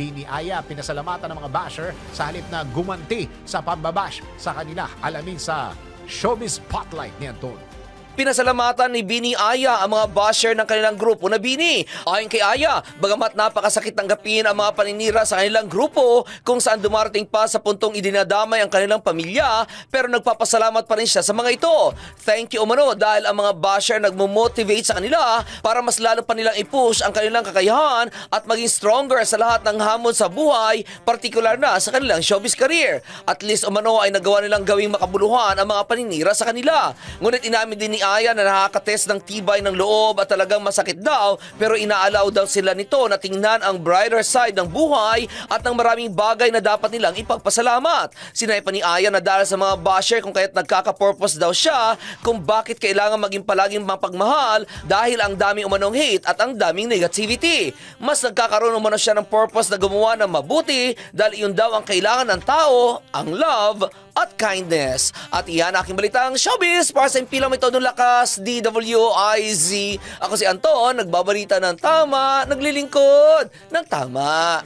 Bini Aya. Pinasalamatan ng mga basher sa halip na gumanti sa pambabash sa kanila. Alamin sa Showbiz Spotlight ni Anton. Pinasalamatan ni Bini Aya ang mga basher ng kanilang grupo na Bini. Ayon kay Aya, bagamat napakasakit tanggapin ang mga paninira sa kanilang grupo kung saan dumarating pa sa puntong idinadamay ang kanilang pamilya, pero nagpapasalamat pa rin siya sa mga ito. Thank you umano dahil ang mga basher nagmo-motivate sa kanila para mas lalo pa nilang i-push ang kanilang kakayahan at maging stronger sa lahat ng hamon sa buhay, partikular na sa kanilang showbiz career. At least umano ay nagawa nilang gawing makabuluhan ang mga paninira sa kanila. Ngunit inamin din ni Aya na nakakatest ng tibay ng loob at talagang masakit daw pero inaalaw daw sila nito na tingnan ang brighter side ng buhay at ng maraming bagay na dapat nilang ipagpasalamat. Sinay pa ni Aya na dahil sa mga basher kung kaya't nagkaka-purpose daw siya kung bakit kailangan maging palaging mapagmahal dahil ang daming umanong hate at ang daming negativity. Mas nagkakaroon umano siya ng purpose na gumawa ng mabuti dahil yun daw ang kailangan ng tao, ang love at kindness. At iyan aking balitang showbiz para sa impilang may tonong lakas, DWIZ. Ako si Anton, nagbabalita ng tama, naglilingkod ng tama.